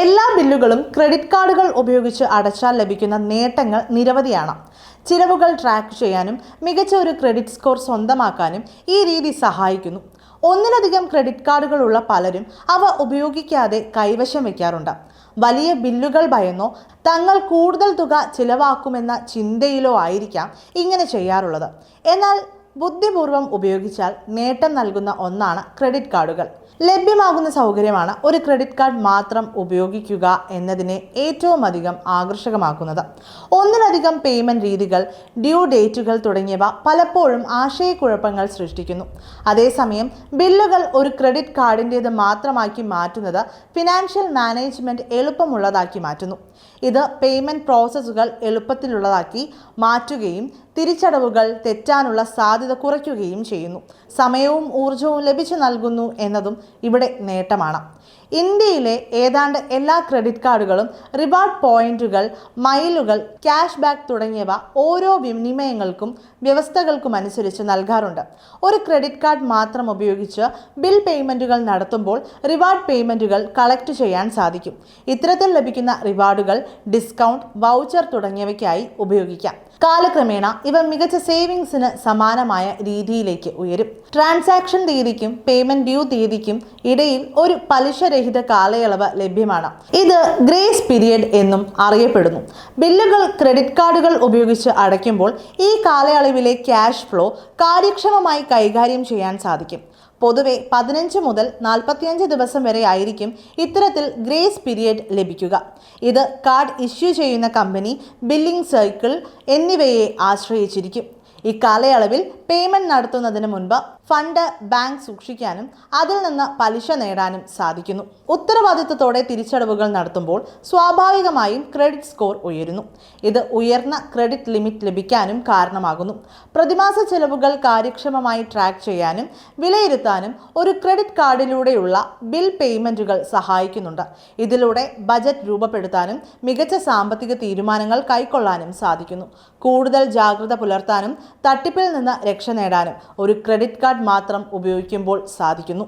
എല്ലാ ബില്ലുകളും ക്രെഡിറ്റ് കാർഡുകൾ ഉപയോഗിച്ച് അടച്ചാൽ ലഭിക്കുന്ന നേട്ടങ്ങൾ നിരവധിയാണ്. ചിലവുകൾ ട്രാക്ക് ചെയ്യാനും മികച്ച ഒരു ക്രെഡിറ്റ് സ്കോർ സ്വന്തമാക്കാനും ഈ രീതി സഹായിക്കുന്നു. ഒന്നിലധികം ക്രെഡിറ്റ് കാർഡുകളുള്ള പലരും അവ ഉപയോഗിക്കാതെ കൈവശം വയ്ക്കാറുണ്ട്. വലിയ ബില്ലുകൾ ഭയന്നോ തങ്ങൾ കൂടുതൽ തുക ചിലവാക്കുമെന്ന ചിന്തയിലോ ആയിരിക്കാം ഇങ്ങനെ ചെയ്യാറുള്ളത്. എന്നാൽ ബുദ്ധിപൂർവം ഉപയോഗിച്ചാൽ നേട്ടം നൽകുന്ന ഒന്നാണ് ക്രെഡിറ്റ് കാർഡുകൾ. ലഭ്യമാകുന്ന സൗകര്യമാണ് ഒരു ക്രെഡിറ്റ് കാർഡ് മാത്രം ഉപയോഗിക്കുക എന്നതിനെ ഏറ്റവും അധികം ആകർഷകമാക്കുന്നത്. ഒന്നിലധികം പേയ്മെന്റ് രീതികൾ ഡ്യൂ ഡേറ്റുകൾ തുടങ്ങിയവ പലപ്പോഴും ആശയക്കുഴപ്പങ്ങൾ സൃഷ്ടിക്കുന്നു. അതേസമയം ബില്ലുകൾ ഒരു ക്രെഡിറ്റ് കാർഡിന്റേത് മാത്രമാക്കി മാറ്റുന്നത് ഫിനാൻഷ്യൽ മാനേജ്മെന്റ് എളുപ്പമുള്ളതാക്കി മാറ്റുന്നു. ഇത് പേയ്മെന്റ് പ്രോസസ്സുകൾ എളുപ്പത്തിലുള്ളതാക്കി മാറ്റുകയും തിരിച്ചടവുകൾ തെറ്റാനുള്ള സാധ്യത കുറയ്ക്കുകയും ചെയ്യുന്നു. സമയവും ഊർജവും ലഭിച്ചു നൽകുന്നു എന്നതും ഇവിടെ നേട്ടമാണ്. ഇന്ത്യയിലെ ഏതാണ്ട് എല്ലാ ക്രെഡിറ്റ് കാർഡുകളും റിവാർഡ് പോയിന്റുകൾ മൈലുകൾ ക്യാഷ് ബാക്ക് തുടങ്ങിയവ ഓരോ വിനിമയങ്ങൾക്കും വ്യവസ്ഥകൾക്കും അനുസരിച്ച് നൽകാറുണ്ട്. ഒരു ക്രെഡിറ്റ് കാർഡ് മാത്രം ഉപയോഗിച്ച് ബിൽ പേയ്മെന്റുകൾ നടത്തുമ്പോൾ റിവാർഡ് പേയ്മെന്റുകൾ കളക്ട് ചെയ്യാൻ സാധിക്കും. ഇത്തരത്തിൽ ലഭിക്കുന്ന റിവാർഡുകൾ ഡിസ്കൗണ്ട് വൗച്ചർ തുടങ്ങിയവയ്ക്കായി ഉപയോഗിക്കാം. കാലക്രമേണ ഇവ മികച്ച സേവിങ്സിന് സമാനമായ രീതിയിലേക്ക് ഉയരും. ട്രാൻസാക്ഷൻ തീയതിക്കും പേയ്മെന്റ് ഡ്യൂ തീയതിക്കും ഇടയിൽ ഒരു പലിശരഹിത കാലയളവ് ലഭ്യമാണ്. ഇത് ഗ്രേസ് പീരിയഡ് എന്നും അറിയപ്പെടുന്നു. ബില്ലുകൾ ക്രെഡിറ്റ് കാർഡുകൾ ഉപയോഗിച്ച് അടയ്ക്കുമ്പോൾ ഈ കാലയളവിലെ ക്യാഷ് ഫ്ലോ കാര്യക്ഷമമായി കൈകാര്യം ചെയ്യാൻ സാധിക്കും. പൊതുവെ പതിനഞ്ച് മുതൽ നാൽപ്പത്തിയഞ്ച് ദിവസം വരെ ആയിരിക്കും ഇത്തരത്തിൽ ഗ്രേസ് പീരിയഡ് ലഭിക്കുക. ഇത് കാർഡ് ഇഷ്യൂ ചെയ്യുന്ന കമ്പനി ബില്ലിംഗ് സൈക്കിൾ എന്നിവയെ ആശ്രയിച്ചിരിക്കും. ഇക്കാലയളവിൽ പേയ്മെന്റ് നടത്തുന്നതിന് മുൻപ് ഫണ്ട് ബാങ്ക് സൂക്ഷിക്കാനും അതിൽ നിന്ന് പലിശ നേടാനും സാധിക്കുന്നു. ഉത്തരവാദിത്തത്തോടെ തിരിച്ചടവുകൾ നടത്തുമ്പോൾ സ്വാഭാവികമായും ക്രെഡിറ്റ് സ്കോർ ഉയരുന്നു. ഇത് ഉയർന്ന ക്രെഡിറ്റ് ലിമിറ്റ് ലഭിക്കാനും കാരണമാകുന്നു. പ്രതിമാസ ചെലവുകൾ കാര്യക്ഷമമായി ട്രാക്ക് ചെയ്യാനും വിലയിരുത്താനും ഒരു ക്രെഡിറ്റ് കാർഡിലൂടെയുള്ള ബിൽ പേയ്മെന്റുകൾ സഹായിക്കുന്നുണ്ട്. ഇതിലൂടെ ബജറ്റ് രൂപപ്പെടുത്താനും മികച്ച സാമ്പത്തിക തീരുമാനങ്ങൾ കൈക്കൊള്ളാനും സാധിക്കുന്നു. കൂടുതൽ ജാഗ്രത പുലർത്താനും തട്ടിപ്പിൽ നിന്ന് രക്ഷ നേടാനും ഒരു ക്രെഡിറ്റ് കാർഡ് മാത്രം ഉപയോഗിക്കുമ്പോൾ സാധിക്കുന്നു.